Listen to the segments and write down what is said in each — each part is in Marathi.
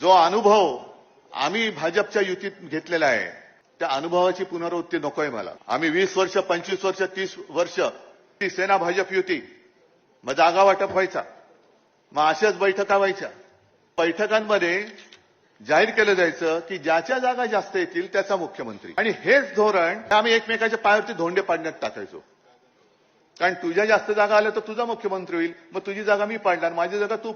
जो अनुभव आम्ही भाजपच्या युतीत घेतलेला आहे त्या अनुभवाची पुनरावृत्ती नकोय मला. आम्ही वीस वर्ष पंचवीस वर्ष तीस वर्ष ती सेना भाजप युती मग जागा वाटप व्हायचा मग अशाच बैठका व्हायच्या. बैठकांमध्ये जाहीर केलं जायचं की ज्याच्या जागा जास्त येतील त्याचा मुख्यमंत्री. आणि हेच धोरण आम्ही एकमेकाच्या पायावरती धोंडे पाडण्यात टाकायचो. कारण तुझ्या जास्त जागा आल्या तर तुझा मुख्यमंत्री होईल मग तुझी जागा मी पाडणार माझी जागा तू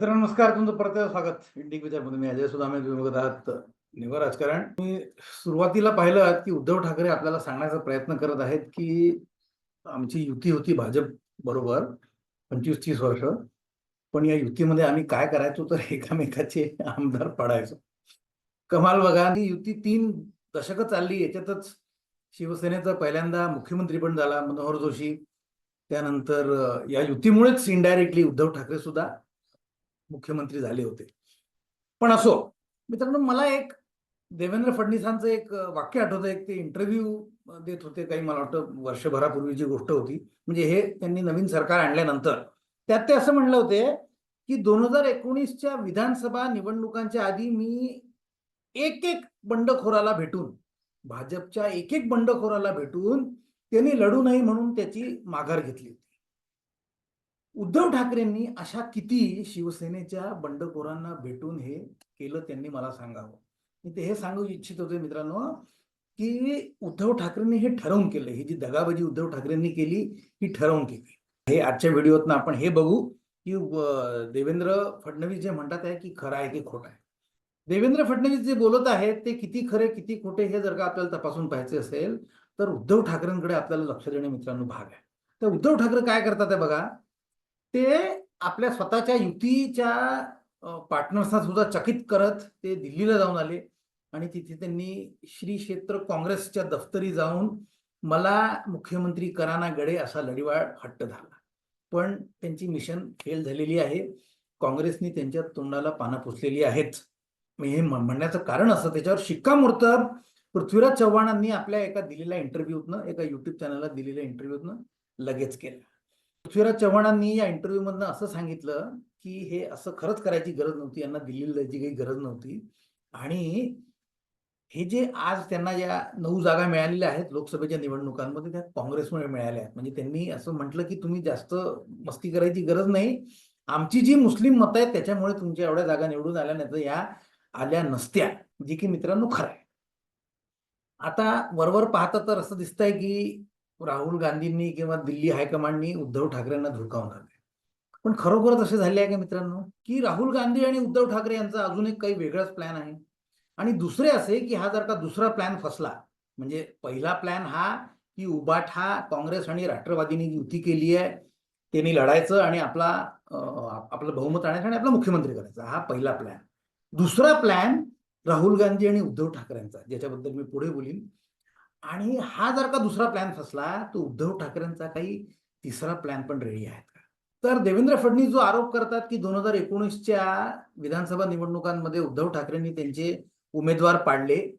मित्रांनो नमस्कार तुमचं परत स्वागत. इंडिक विचारमध्ये मी अजय सुद्धा बघत आहात निवा राजकारण. मी सुरुवातीला पाहिलं की उद्धव ठाकरे आपल्याला सांगण्याचा प्रयत्न करत आहेत की आमची युती होती भाजप बरोबर पंचवीस तीस वर्ष. पण या युतीमध्ये आम्ही काय करायचो तर एकामेकाचे आमदार पडायचो. कमाल बघा ही युती तीन दशकं चालली. याच्यातच शिवसेनेचा पहिल्यांदा मुख्यमंत्री पण झाला मनोहर जोशी. त्यानंतर या युतीमुळेच इनडायरेक्टली उद्धव ठाकरे सुद्धा मुख्यमंत्री झाले होते. पण असो मित्रांनो मला एक देवेंद्र फडणवीसांचं एक वाक्य आठवतं. एक ते इंटरव्ह्यू देत होते काही मला वाटतं वर्षभरापूर्वीची गोष्ट होती. म्हणजे हे त्यांनी नवीन सरकार आणल्यानंतर. त्यात ते असं म्हणलं होते की दोन हजार एकोणीसच्या विधानसभा निवडणुकांच्या आधी मी एक एक बंडखोराला भेटून भाजपच्या एक एक बंडखोराला भेटून त्यांनी लढू नये म्हणून त्याची माघार घेतली होती. उद्धव ठाकरेंनी अशा किती शिवसेनेच्या बंडखोरांना भेटून हे केलं त्यांनी मला सांगावं. मी ते हे सांगू इच्छित होते मित्रांनो की उद्धव ठाकरेंनी हे ठरवून केलं. ही जी दगाबाजी उद्धव ठाकरेंनी केली ही ठरवून केली. हे आजच्या व्हिडिओतनं आपण हे बघू की देवेंद्र फडणवीस जे म्हणतात आहे की खरं आहे की खोटं आहे. देवेंद्र फडणवीस जे बोलत आहेत ते किती खरे किती खोटे हे जर का आपल्याला तपासून पाहायचे असेल तर उद्धव ठाकरेंकडे आपल्याला लक्ष देणे मित्रांनो भाग आहे. तर उद्धव ठाकरे काय करतात बघा ते आपल्या स्वतःच्या युतीच्या पार्टनर्सना सुद्धा चकित करत ते दिल्लीला जाऊन आले. आणि तिथे त्यांनी श्री क्षेत्र काँग्रेसच्या दफ्तरी जाऊन मला मुख्यमंत्री कराना गडे असा लढीवाळ हट्ट झाला पण त्यांची मिशन फेल झालेली आहे. काँग्रेसनी त्यांच्या तोंडाला पानं पुसलेली आहेत. हे म्हण- म्हणण्याचं कारण असं त्याच्यावर शिक्कामोर्तब पृथ्वीराज चव्हाणांनी आपल्या एका दिलेल्या इंटरव्ह्यूतनं एका युट्यूब चॅनलला दिलेल्या इंटरव्ह्यूतनं लगेच केलं. पृथ्वीराज चव्हाणांनी या इंटरव्ह्यू मधनं असं सांगितलं की हे असं खरंच करायची गरज नव्हती. यांना दिल्लीला जायची काही गरज नव्हती. आणि हे जे आज त्यांना ज्या नऊ जागा मिळालेल्या आहेत लोकसभेच्या निवडणुकांमध्ये त्या काँग्रेसमुळे मिळाल्या आहेत. म्हणजे त्यांनी असं म्हटलं की तुम्ही जास्त मस्ती करायची गरज नाही. आमची जी मुस्लिम मतं आहेत त्याच्यामुळे तुमच्या एवढ्या जागा निवडून आल्या नाही तर या आल्या नसत्या जी की मित्रांनो खरं आहे. आता वरवर पाहता तर असं दिसतंय की राहुल गांधींनी किंवा दिल्ली हायकमांडनी उद्धव ठाकरेंना धुडकावणार आहे पण खरोखर असे झाले आहे का मित्रांनो? की राहुल गांधी आणि उद्धव ठाकरे यांचा अजून एक काही वेगळाच प्लॅन आहे. आणि दुसरे असे की हा जर का दुसरा प्लॅन फसला म्हणजे पहिला प्लॅन हा की उबाठा काँग्रेस आणि राष्ट्रवादीने युती केली आहे त्यांनी लढायचं आणि आपला आपलं बहुमत आणायचं आणि आपला मुख्यमंत्री करायचा हा पहिला प्लॅन दुसरा प्लॅन राहुल गांधी आणि उद्धव ठाकरेंचा ज्याच्याबद्दल मी पुढे बोलीन. आणि हा जर का दुसरा प्लॅन फसला तर उद्धव ठाकरेंचा काही तिसरा प्लॅन पण रेडी आहेत का? तर देवेंद्र फडणवीस जो आरोप करतात की दोन हजार एकोणीसच्या विधानसभा निवडणुकांमध्ये उद्धव ठाकरेंनी त्यांचे उमेदवार पाडले.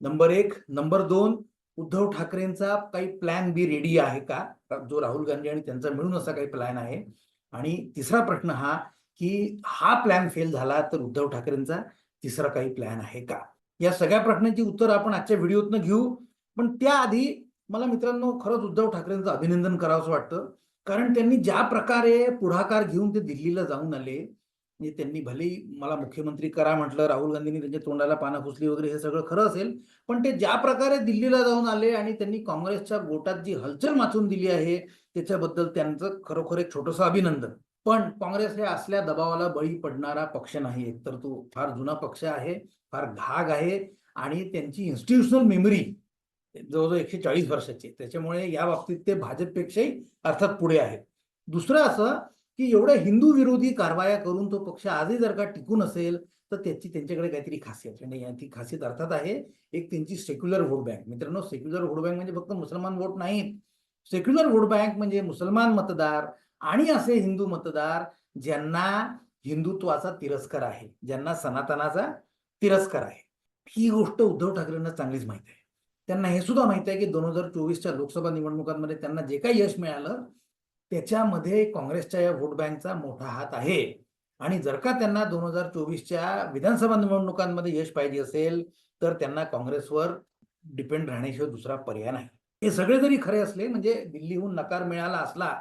नंबर एक. नंबर दोन उद्धव ठाकरेंचा काही प्लॅन बी रेडी आहे का? जो राहुल गांधी आणि त्यांचा मिळून असा काही प्लॅन आहे. आणि तिसरा प्रश्न हा की हा प्लॅन फेल झाला तर उद्धव ठाकरेंचा तिसरा काही प्लॅन आहे का? या सगळ्या प्रश्नांची उत्तर आपण आजच्या व्हिडिओतनं घेऊ. पण त्याआधी मला मित्रांनो खरंच उद्धव ठाकरेंचं अभिनंदन करावंसं वाटतं. कारण त्यांनी ज्या प्रकारे पुढाकार घेऊन ते दिल्लीला जाऊन आले म्हणजे त्यांनी भले मला मुख्यमंत्री करा म्हटलं राहुल गांधींनी त्यांच्या तोंडाला पानं पुसली वगैरे हे सगळं खरं असेल. पण ते ज्या प्रकारे दिल्लीला जाऊन आले आणि त्यांनी काँग्रेसच्या गोटात जी हलचल माचून दिली आहे त्याच्याबद्दल त्यांचं खरोखर एक छोटंसं अभिनंदन. पण काँग्रेस हे असल्या दबावाला बळी पडणारा पक्ष नाही तर तो फार जुना पक्ष आहे फार घाग आहे आणि त्यांची इन्स्टिट्यूशनल मेमरी जवळजवळ एकशे चाळीस वर्षाचे. त्याच्यामुळे या बाबतीत ते भाजपपेक्षाही अर्थात पुढे आहेत. दुसरं असं की एवढ्या हिंदू विरोधी कारवाया करून तो पक्ष आजही जर का टिकून असेल तर त्याची त्यांच्याकडे काहीतरी खासियत आणि या- ती खासियत अर्थात आहे एक त्यांची सेक्युलर व्होट बँक मित्रांनो सेक्युलर व्होट बँक म्हणजे फक्त मुसलमान वोट नाहीत. सेक्युलर व्होट बँक म्हणजे मुसलमान मतदार आणि असे हिंदू मतदार ज्यांना हिंदुत्वाचा तिरस्कार आहे ज्यांना सनातनाचा तिरस्कार आहे. ही गोष्ट उद्धव ठाकरेंना चांगलीच माहिती आहे. त्यांना हे सुद्धा माहिती आहे की दोन हजार चोवीसच्या लोकसभा निवडणुकांमध्ये त्यांना जे काही यश मिळालं त्याच्यामध्ये काँग्रेसच्या या व्होट बँकचा मोठा हात आहे. आणि जर का त्यांना दोन हजार चोवीसच्या विधानसभा निवडणुकांमध्ये यश पाहिजे असेल तर त्यांना काँग्रेसवर डिपेंड राहण्याशिवाय दुसरा पर्याय नाही. हे सगळे जरी खरे असले म्हणजे दिल्लीहून नकार मिळाला असला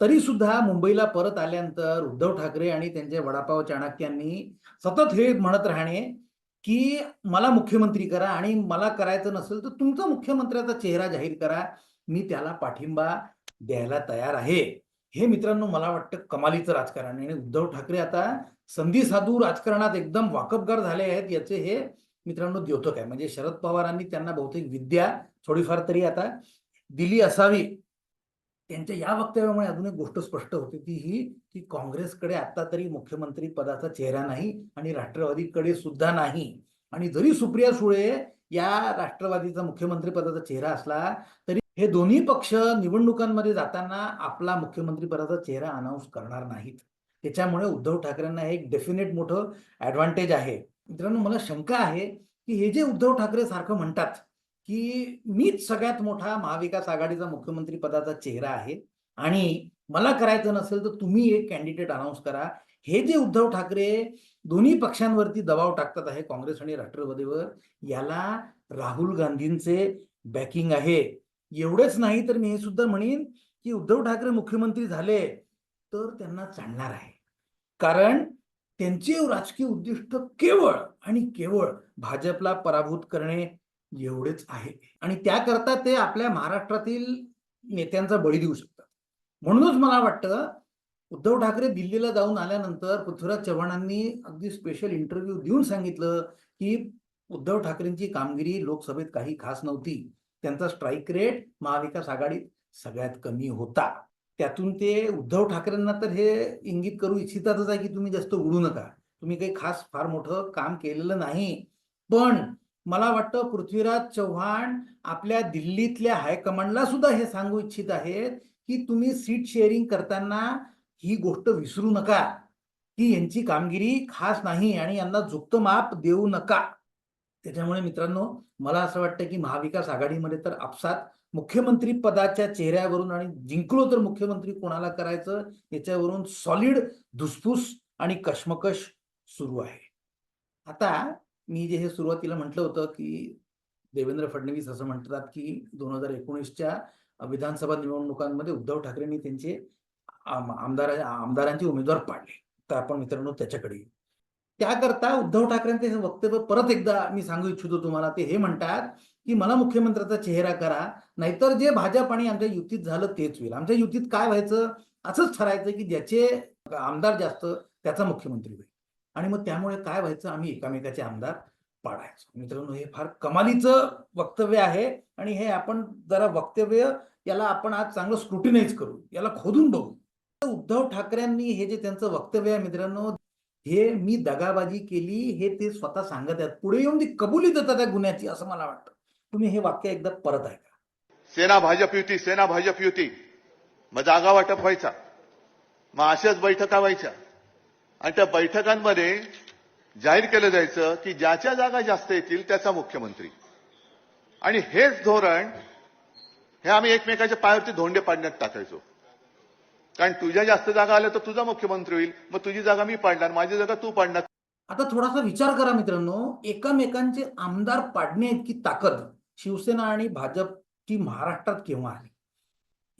तरी सुद्धा मुंबईला परत आल्यानंतर उद्धव ठाकरे आणि त्यांचे वडापाव चाणक्यांनी सतत हे म्हणत राहणे की मला मुख्यमंत्री करा आणि मला करायचं नसेल तर तुमचा मुख्यमंत्र्याचा चेहरा जाहीर करा. मी त्याला पाठिंबा द्यायला तयार आहे. हे मित्रांनो मला वाटतं कमालीचं राजकारण आणि उद्धव ठाकरे आता संधी साधू राजकारणात एकदम वाकबगार झाले आहेत याचे हे मित्रांनो द्योतक आहे. म्हणजे शरद पवारांनी त्यांना बहुतेक विद्या थोडीफार तरी आता दिली असावी. त्यांच्या या वक्तव्यामुळे अजून एक गोष्ट स्पष्ट होते ती ही की काँग्रेसकडे आता तरी मुख्यमंत्री पदाचा चेहरा नाही आणि राष्ट्रवादीकडे सुद्धा नाही. आणि जरी सुप्रिया सुळे या राष्ट्रवादीचा मुख्यमंत्री पदाचा चेहरा असला तरी हे दोन्ही पक्ष निवडणुकांमध्ये जाताना आपला मुख्यमंत्री पदाचा चेहरा अनाऊन्स करणार नाहीत. त्याच्यामुळे उद्धव ठाकरेंना हे एक डेफिनेट मोठं ऍडव्हान्टेज आहे. मित्रांनो मला शंका आहे की हे जे उद्धव ठाकरे सारखं म्हणतात की मीच सगळ्यात मोठा महाविकास आघाडीचा मुख्यमंत्री पदाचा चेहरा आहे. आणि मला करायचं नसेल तर तुम्ही एक कॅन्डिडेट अनाऊन्स करा. हे जे उद्धव ठाकरे दोन्ही पक्षांवरती दबाव टाकतात आहे काँग्रेस आणि राष्ट्रवादीवर याला राहुल गांधींचे बॅकिंग आहे. एवढेच नाही तर मी हे सुद्धा म्हणेन की उद्धव ठाकरे मुख्यमंत्री झाले तर त्यांना चालणार आहे. कारण त्यांचे राजकीय उद्दिष्ट केवळ आणि केवळ भाजपला पराभूत करणे एवढेच आहे. आणि त्याकरता ते आपल्या महाराष्ट्रातील नेत्यांचा बळी देऊ शकतात. म्हणूनच मला वाटतं उद्धव ठाकरे दिल्लीला जाऊन आल्यानंतर पृथ्वीराज चव्हाणांनी अगदी स्पेशल इंटरव्ह्यू देऊन सांगितलं की उद्धव ठाकरेंची कामगिरी लोकसभेत काही खास नव्हती. त्यांचा स्ट्राईक रेट महाविकास आघाडीत सगळ्यात कमी होता. त्यातून ते उद्धव ठाकरेंना तर हे इंगित करू इच्छितातच आहे की तुम्ही जास्त उडू नका. तुम्ही काही खास फार मोठं काम केलेलं नाही. पण मला वाटतं पृथ्वीराज चव्हाण आपल्या दिल्लीतल्या हायकमांडला सुद्धा हे सांगू इच्छित आहेत की तुम्ही सीट शेअरिंग करताना ही गोष्ट विसरू नका. की यांची कामगिरी खास नाही आणि यांना झुक्त माप देऊ नका. त्याच्यामुळे मित्रांनो मला असं वाटतं की महाविकास आघाडीमध्ये तर आपसात मुख्यमंत्री पदाच्या चेहऱ्यावरून आणि जिंकलो तर मुख्यमंत्री कोणाला करायचं? याच्यावरून सॉलिड धुसफूस आणि कश्मकश सुरू आहे. आता मी जे हे सुरुवातीला म्हटलं होतं की देवेंद्र फडणवीस असं म्हणतात की दोन हजार एकोणीसच्या विधानसभा निवडणुकांमध्ये उद्धव ठाकरेंनी त्यांचे आमदार आमदारांचे उमेदवार पाडले. तर आपण मित्रांनो त्याच्याकडे त्याकरता उद्धव ठाकरेंचे हे वक्तव्य परत एकदा मी सांगू इच्छितो तुम्हाला ते हे म्हणतात की मला मुख्यमंत्र्याचा चेहरा करा नाहीतर जे भाजप आणि आमच्या युतीत झालं तेच होईल. आमच्या युतीत काय व्हायचं असंच ठरायचं की ज्याचे आमदार जास्त त्याचा मुख्यमंत्री होईल. आणि मग त्यामुळे काय व्हायचं? आम्ही एकामेकाचे आमदार पाडायचो. मित्रांनो हे फार कमालीचं वक्तव्य आहे आणि हे आपण जरा वक्तव्य याला आपण आज चांगलं स्क्रुटिनाइज करू याला खोदून बघू. उद्धव ठाकरेंनी हे जे त्यांचं वक्तव्य आहे मित्रांनो हे मी दगाबाजी केली हे ते स्वतः सांगत आहेत. पुढे येऊन ती कबुली देतात त्या गुन्ह्याची असं मला वाटतं. तुम्ही हे वाक्य एकदा परत ऐका. सेना भाजप युती सेना भाजप युती. मग जागा वाटप व्हायचा. मग अशाच बैठका व्हायच्या. आणि त्या बैठकांमध्ये जाहीर केलं जायचं की ज्याच्या जागा जास्त येतील त्याचा मुख्यमंत्री. आणि हेच धोरण हे आम्ही एकमेकाच्या पायावरती धोंडे पाडण्यात टाकायचो. कारण तुझ्या जास्त जागा आल्या तर तुझा मुख्यमंत्री होईल मग तुझी जागा मी पाडणार माझी जागा तू पाडणार. आता थोडासा विचार करा मित्रांनो एकामेकांचे आमदार पाडणे इतकी ताकद शिवसेना आणि भाजपची महाराष्ट्रात केव्हा आली?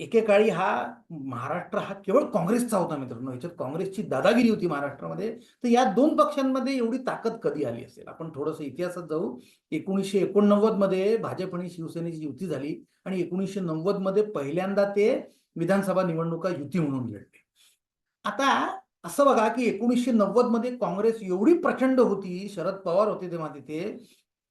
एकेकाळी हा महाराष्ट्र हा केवळ काँग्रेसचा होता मित्रांनो. याच्यात काँग्रेसची दादागिरी होती महाराष्ट्रामध्ये. तर या दोन पक्षांमध्ये एवढी ताकद कधी आली असेल? आपण थोडंसं इतिहासात जाऊ. एकोणीसशे एकोणनव्वदमध्ये भाजप आणि शिवसेनेची युती झाली आणि एकोणीसशे नव्वदमध्ये पहिल्यांदा ते विधानसभा निवडणुका युती म्हणून लढले. आता असं बघा की एकोणीसशे नव्वदमध्ये काँग्रेस एवढी प्रचंड होती शरद पवार होते तेव्हा तिथे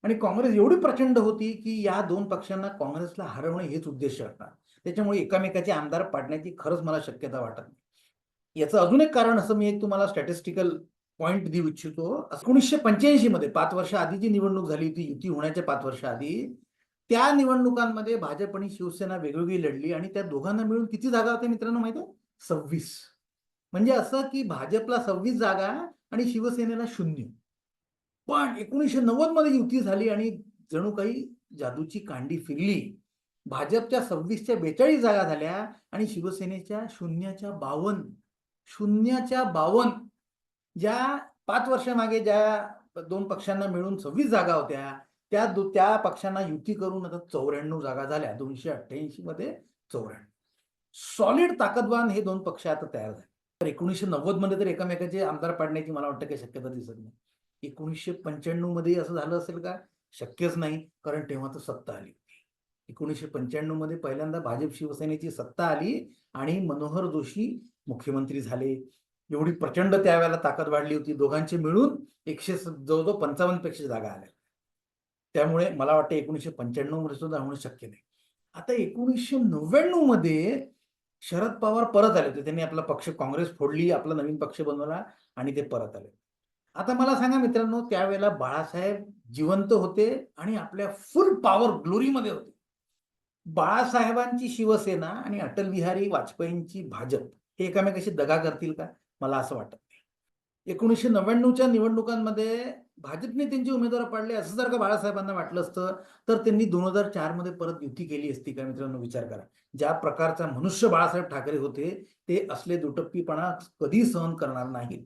आणि काँग्रेस एवढी प्रचंड होती की या दोन पक्षांना काँग्रेसला हरवणे हेच उद्देश असणार त्याच्यामुळे एकामेकाचे आमदार पाडण्याची खरंच मला शक्यता वाटत नाही. याचं अजून एक कारण असं मी एक तुम्हाला स्टॅटिस्टिकल पॉईंट देऊ इच्छितो. एकोणीसशे पंच्याऐंशी मध्ये पाच वर्ष आधी जी निवडणूक झाली होती युती होण्याच्या पाच वर्ष आधी त्या निवडणुकांमध्ये भाजप आणि शिवसेना वेगवेगळी लढली आणि त्या दोघांना मिळून किती जागा होत्या मित्रांनो माहिती आहे? सव्वीस. म्हणजे असं की भाजपला सव्वीस जागा आणि शिवसेनेला शून्य. पण एकोणीसशे नव्वदमध्ये युती झाली आणि जणू काही जादूची कांडी फिरली. भाजपच्या सव्वीसच्या बेचाळीस जागा झाल्या आणि शिवसेनेच्या शून्याच्या बावन्न. शून्याच्या बावन्न. ज्या पाच वर्षामागे ज्या दोन पक्षांना मिळून सव्वीस जागा होत्या त्या दो त्या पक्षांना युती करून आता चौऱ्याण्णव जागा झाल्या. दोनशे अठ्ठ्याऐंशी मध्ये चौऱ्याण्णव. सॉलिड ताकदवान हे दोन पक्ष आता तयार झाले. तर एकोणीसशे नव्वदमध्ये तर एकामेकाचे आमदार पाडण्याची मला वाटतं काही शक्यता दिसत नाही. एकोणीसशे पंच्याण्णवमध्ये असं झालं असेल का? शक्यच नाही. कारण तेव्हा तर सत्ता आली. एकोणीसशे पंच्याण्णवमध्ये पहिल्यांदा भाजप शिवसेनेची सत्ता आली आणि मनोहर जोशी मुख्यमंत्री झाले. एवढी प्रचंड त्यावेळेला ताकद वाढली होती. दोघांचे मिळून एकशे जवळजवळ पंचावन्नपेक्षा जागा आल्या. त्यामुळे मला वाटतं एकोणीसशे पंच्याण्णवमध्ये सुद्धा होणं शक्य नाही. आता एकोणीसशे नव्याण्णवमध्ये शरद पवार परत आले होते. त्यांनी आपला पक्ष काँग्रेस फोडली आपला नवीन पक्ष बनवला आणि ते परत आले. आता मला सांगा मित्रांनो त्यावेळेला बाळासाहेब जिवंत होते आणि आपल्या फुल पॉवर ग्लोरीमध्ये होते. बाळासाहेबांची शिवसेना आणि अटल बिहारी वाजपेयींची भाजप हे एकामेकाशी दगा करतील का? मला असं वाटत नाही. एकोणीसशे नव्याण्णवच्या निवडणुकांमध्ये भाजपने त्यांचे उमेदवार पाडले असं जर का बाळासाहेबांना वाटलं असतं तर त्यांनी दोन हजार चारमध्ये परत युती केली असती का मित्रांनो? विचार करा. ज्या प्रकारचा मनुष्य बाळासाहेब ठाकरे होते ते असले दुटप्पीपणा कधी सहन करणार नाहीत.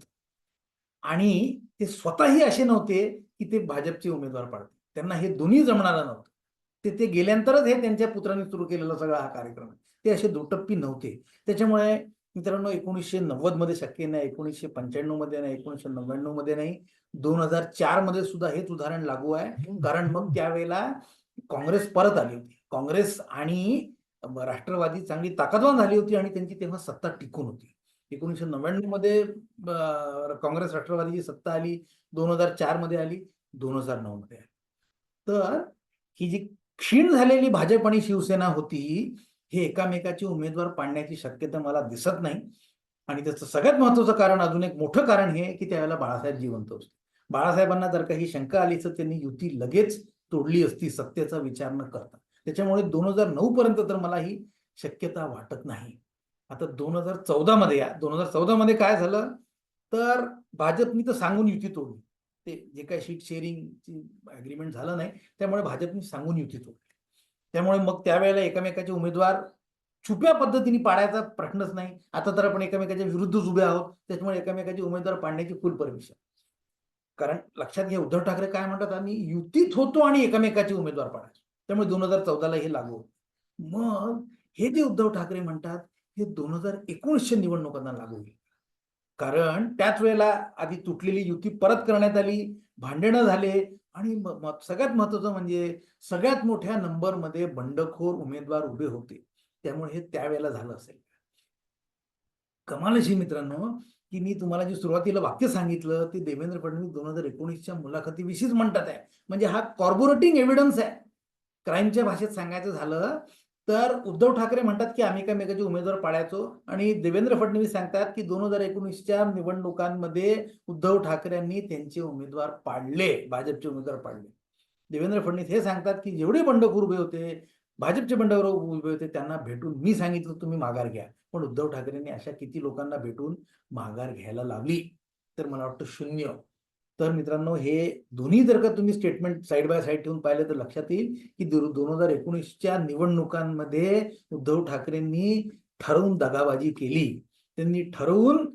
आणि ते स्वतःही असे नव्हते की ते भाजपचे उमेदवार पाडते त्यांना हे दोन्ही जमणारं नव्हतं. ते ते गेल्यानंतरच हे त्यांच्या पुत्रांनी सुरू केलेला सगळा हा कार्यक्रम आहे. ते असे दुटप्पी नव्हते. त्याच्यामुळे मित्रांनो एकोणीसशे नव्वदमध्ये शक्य नाही एकोणीसशे पंच्याण्णवमध्ये नाही एकोणीसशे नव्याण्णवमध्ये नाही दोन हजार चारमध्ये सुद्धा हेच उदाहरण लागू आहे. कारण मग त्यावेळेला काँग्रेस परत आली होती. काँग्रेस आणि राष्ट्रवादी चांगली ताकदवान झाली होती आणि त्यांची तेव्हा सत्ता टिकून होती. एकोणीसशे नव्याण्णवमध्ये काँग्रेस राष्ट्रवादीची सत्ता आली दोन हजार चारमध्ये आली दोन हजार नऊ मध्ये आली. तर ही जी क्षीण झालेली भाजप आणि शिवसेना होती हे एकामेकाचे उमेदवार पाडण्याची शक्यता मला दिसत नाही. आणि त्याचं सगळ्यात महत्वाचं कारण अजून एक मोठं कारण हे की त्यावेळेला बाळासाहेब जिवंत होते. बाळासाहेबांना जर काही शंका आली तर त्यांनी युती लगेच तोडली असती सत्तेचा विचार न करता. त्याच्यामुळे दोन हजार नऊ पर्यंत तर मला ही शक्यता वाटत नाही. आता दोन हजार चौदा मध्ये या. दोन हजार चौदा मध्ये काय झालं? तर भाजपनी तर सांगून युती तोडली. ते जे काही शीट शेअरिंगची अग्रीमेंट झालं नाही त्यामुळे भाजपने सांगून युती तोडली त्यामुळे मग त्यावेळेला एकमेकाचे उमेदवार छुप्या पद्धतीने पाडायचा प्रश्नच नाही. आता तर आपण एकमेकाच्या विरुद्धच उभे आहोत त्याच्यामुळे एकमेकाचे उमेदवार पाडण्याची फुल परमिशन कारण लक्षात घ्या उद्धव ठाकरे काय म्हणतात आम्ही युतीत होतो आणि एकमेकाचे उमेदवार पाडायचे. त्यामुळे दोन हजार चौदाला हे लागू मग हे जे उद्धव ठाकरे म्हणतात हे दोन हजार एकोणीसच्या निवडणुकांना लागू होईल. कारण त्याच वेळेला आधी तुटलेली युती परत करण्यात आली भांडणं झाले आणि सगळ्यात महत्वाचं म्हणजे सगळ्यात मोठ्या नंबरमध्ये बंडखोर उमेदवार उभे होते. त्यामुळे हे त्यावेळेला झालं असेल. कमाल अशी मित्रांनो की मी तुम्हाला जे सुरुवातीला वाक्य सांगितलं ते देवेंद्र फडणवीस दोन हजार एकोणीसच्या मुलाखतीविषयीच म्हणतात आहे. म्हणजे हा कॉर्बोरेटिंग एव्हिडन्स आहे. क्राईमच्या भाषेत सांगायचं झालं तर उद्धव ठाकरे म्हणतात की आम्ही एकामेकाचे उमेदवार पाळायचो आणि देवेंद्र फडणवीस सांगतात की दोन हजार एकोणीसच्या निवडणुकांमध्ये उद्धव ठाकरेंनी त्यांचे उमेदवार पाडले भाजपचे उमेदवार पाडले. देवेंद्र फडणवीस हे सांगतात की जेवढे बंडखोर उभे होते भाजपचे बंडखोर उभे होते त्यांना भेटून मी सांगितलं तुम्ही माघार घ्या. पण उद्धव ठाकरेंनी अशा किती लोकांना भेटून माघार घ्यायला लावली? तर मला वाटतं शून्य. तर मित्रांनो हे दोन्ही जर का तुम्ही स्टेटमेंट साईड बाय साईड ठेवून पाहिले तर लक्षात येईल की दोन हजार एकोणीसच्या निवडणुकांमध्ये उद्धव ठाकरेंनी ठरवून दगाबाजी केली. त्यांनी ठरवून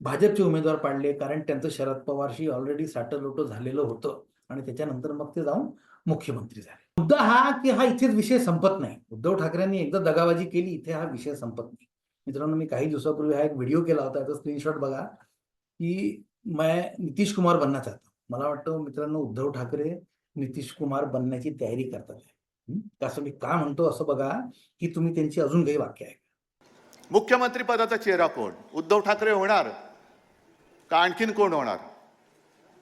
भाजपचे उमेदवार पाडले कारण त्यांचं शरद पवारशी ऑलरेडी साठलोटं झालेलं होतं. आणि त्याच्यानंतर मग ते जाऊन मुख्यमंत्री झाले. मुद्दा हा की हा इथेच विषय संपत नाही. उद्धव ठाकरेंनी एकदा दगाबाजी केली इथे हा विषय संपत नाही. मित्रांनो मी काही दिवसापूर्वी हा एक व्हिडिओ केला होता. त्याचा स्क्रीनशॉट बघा की मैं नितीश कुमार बनना चाहता हूं. मला वाटतं मित्रांनो उद्धव ठाकरे नितीश कुमार बनण्याची तयारी करतात? असं मी का म्हणतो असं बघा की तुम्ही त्यांची अजून काही वाक्य आहे मुख्यमंत्री पदाचा चेहरा कोण? उद्धव ठाकरे होणार? का आणखीन कोण होणार?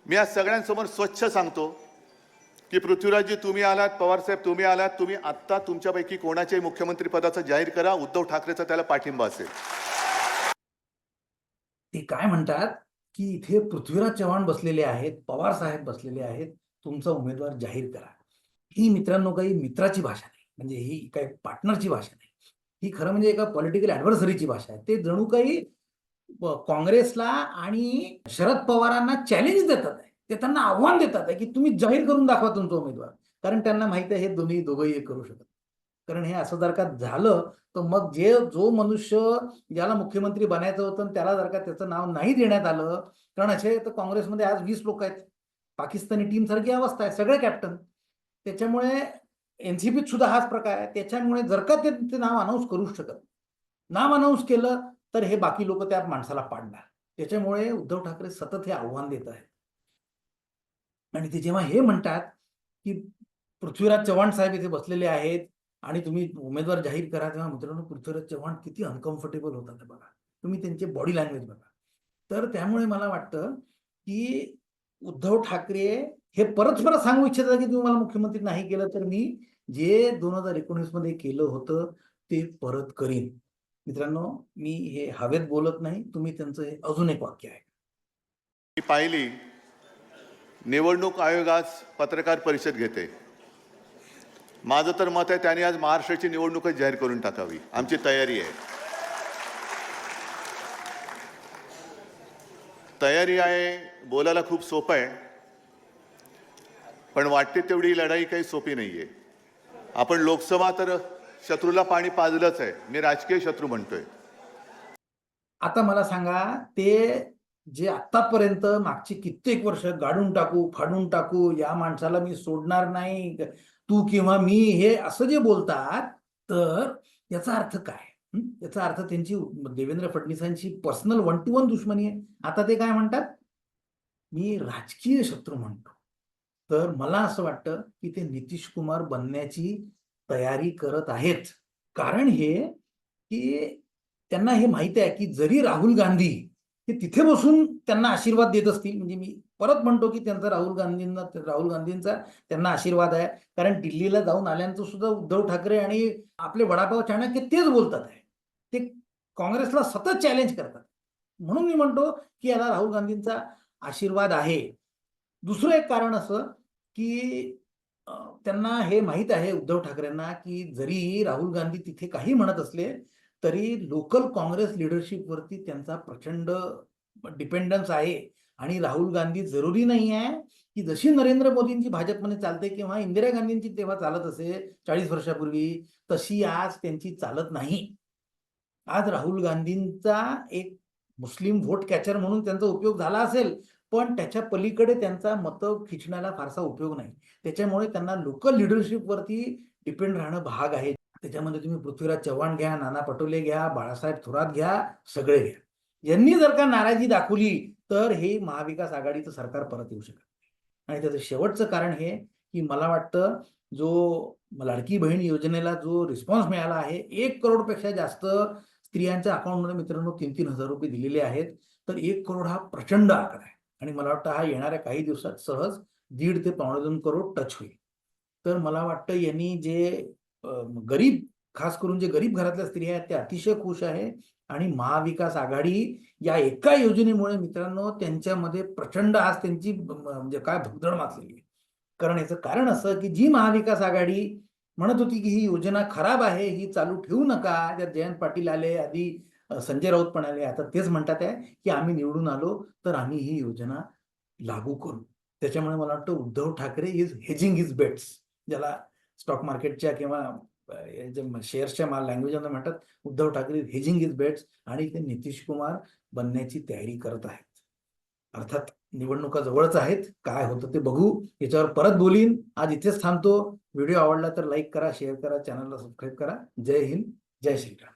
मी आज सगळ्यांसमोर स्वच्छ सांगतो की पृथ्वीराजजी तुम्ही आलात पवारसाहेब तुम्ही आलात तुम्ही आत्ता तुमच्यापैकी कोणाच्याही मुख्यमंत्री पदाचं जाहीर करा उद्धव ठाकरेचा त्याला पाठिंबा असेल. ते काय म्हणतात? की इथे पृथ्वीराज चव्हाण बसलेले आहेत पवार साहेब बसलेले आहेत तुमचा उमेदवार जाहीर करा. ही मित्रांनो काही मित्राची भाषा नाही म्हणजे ही काही पार्टनरची भाषा नाही. ही खरं म्हणजे एका पॉलिटिकल ऍडव्हर्सरीची भाषा आहे. ते जणू काही काँग्रेसला आणि शरद पवारांना चॅलेंज देतात आहे. ते त्यांना आव्हान देतात आहे की तुम्ही जाहीर करून दाखवा तुमचा उमेदवार. कारण त्यांना माहीत आहे हे दोन्ही दोघंही करू शकत कारण हे असं जर का झालं तर मग जे जो मनुष्य ज्याला मुख्यमंत्री बनायचं होतं त्याला जर का त्याचं नाव नाही देण्यात आलं कारण असे तर काँग्रेसमध्ये आज वीस लोक आहेत. पाकिस्तानी टीम सारखी अवस्था आहे सगळे कॅप्टन त्याच्यामुळे एनसीपीत सुद्धा हाच प्रकार आहे. त्याच्यामुळे जर का ते ते नाव अनाऊन्स करू शकत नाव अनाऊन्स केलं तर हे बाकी लोक त्या माणसाला पाडणार. त्याच्यामुळे उद्धव ठाकरे सतत हे आव्हान देत आहेत. आणि ते जेव्हा हे म्हणतात की पृथ्वीराज चव्हाण साहेब इथे बसलेले आहेत आणि तुम्ही उमेदवार जाहीर करा तेव्हा मित्रांनो पृथ्वीराज चव्हाण किती अनकम्फर्टेबल होतात ते बघा. तुम्ही त्यांचे बॉडी लँग्वेज बघा. तर त्यामुळे मला वाटतं की उद्धव ठाकरे हे परत परत सांगू इच्छितात की तुम्ही मला मुख्यमंत्री नाही केलं तर मी जे दोन हजार एकोणीसमध्ये केलं होतं ते परत करीन. मित्रांनो मी हे हवेत बोलत नाही तुम्ही त्यांचं हे अजून एक वाक्य आहे मी पाहिली निवडणूक आयोगास पत्रकार परिषद घेते. माझं तर मत आहे त्यांनी आज महाराष्ट्राची निवडणूकच जाहीर करून टाकावी. आमची तयारी आहे. तयारी आहे बोलायला खूप सोपं आहे. पण वाटते तेवढी लढाई काही सोपी नाहीये. आपण लोकसभा तर शत्रूला पाणी पाजलंच आहे. मी राजकीय शत्रू म्हणतोय. आता मला सांगा ते जे आतापर्यंत मागची कित्येक वर्ष गाडून टाकू फाडून टाकू या माणसाला मी सोडणार नाही. तू किंवा मी हे असं जे बोलतात तर याचा अर्थ काय? याचा अर्थ त्यांची देवेंद्र फडणवीसांची पर्सनल वन टू वन दुश्मनी आहे. आता ते काय म्हणतात? मी राजकीय शत्रू म्हणतो. तर मला असं वाटतं की ते नितीश कुमार बनण्याची तयारी करत आहेत. कारण हे की त्यांना हे माहिती आहे की जरी राहुल गांधी हे तिथे बसून त्यांना आशीर्वाद देत असतील म्हणजे मी परत म्हणतो की त्यांचा राहुल गांधींना राहुल गांधींचा त्यांना आशीर्वाद आहे. कारण दिल्लीला जाऊन आल्यानंतर सुद्धा उद्धव ठाकरे आणि आपले वडापाव चाणक्य तेच बोलतात आहे. ते काँग्रेसला सतत चॅलेंज करतात. म्हणून मी म्हणतो की याला राहुल गांधींचा आशीर्वाद आहे. दुसरं एक कारण असं की त्यांना हे माहीत आहे उद्धव ठाकरेंना की जरी राहुल गांधी तिथे काही म्हणत असले तरी लोकल काँग्रेस लिडरशिपवरती त्यांचा प्रचंड डिपेंडन्स आहे. आणि राहुल गांधी जरुरी नाही आहे की जशी नरेंद्र मोदींची भाजपमध्ये चालते किंवा इंदिरा गांधींची तेव्हा चालत असे चाळीस वर्षापूर्वी तशी आज त्यांची चालत नाही. आज राहुल गांधींचा एक मुस्लिम व्होट कॅचर म्हणून त्यांचा उपयोग झाला असेल पण त्याच्या पलीकडे त्यांचा मतं खिचण्याला फारसा उपयोग नाही. त्याच्यामुळे त्यांना लोकल लिडरशिपवरती डिपेंड राहणं भाग आहे. त्याच्यामध्ये तुम्ही पृथ्वीराज चव्हाण घ्या नाना पटोले घ्या बाळासाहेब थोरात घ्या सगळे घ्या. यांनी जर का नाराजी दाखवली तर हे महाविकास आघाडीचं सरकार परत येऊ शकत आणि त्याचं शेवटचं कारण हे की मला वाटतं जो लाडकी बहीण योजनेला जो रिस्पॉन्स मिळाला आहे एक करोडपेक्षा जास्त स्त्रियांच्या अकाउंटमध्ये मित्रांनो तीन तीन हजार रुपये दिलेले आहेत. तर एक करोड हा प्रचंड आकडा आहे. आणि मला वाटतं हा येणाऱ्या काही दिवसात सहज दीड ते पावणे दोन करोड टच होईल. तर मला वाटतं यांनी जे गरीब खास करून जे गरीब घरातल्या स्त्रिया आहेत त्या अतिशय खुश आहे. आणि महाविकास आघाडी या एका योजनेमुळे मित्रांनो त्यांच्यामध्ये प्रचंड आज त्यांची म्हणजे काय भगदड माजलेली आहे. कारण याचं कारण असं की जी महाविकास आघाडी म्हणत होती की ही योजना खराब आहे ही चालू ठेवू नका त्यात जयंत पाटील आले आधी संजय राऊत पण आले आता तेच म्हणतात आहे की आम्ही निवडून आलो तर आम्ही ही योजना लागू करू. त्याच्यामुळे मला वाटतं Uddhav Thackeray is hedging his bets ज्याला स्टॉक मार्केटच्या किंवा शेअर्सच्या माल लँग्वेजमध्ये म्हणतात Uddhav Thackeray hedging is bets आणि ते नितीश कुमार बनण्याची तयारी करत आहेत. अर्थात निवडणुका जवळच आहेत काय होतं ते बघू. याच्यावर परत बोलीन. आज इथेच थांबतो. व्हिडिओ आवडला तर लाईक करा शेअर करा चॅनलला सबस्क्राईब करा. जय हिंद जय श्रीराम.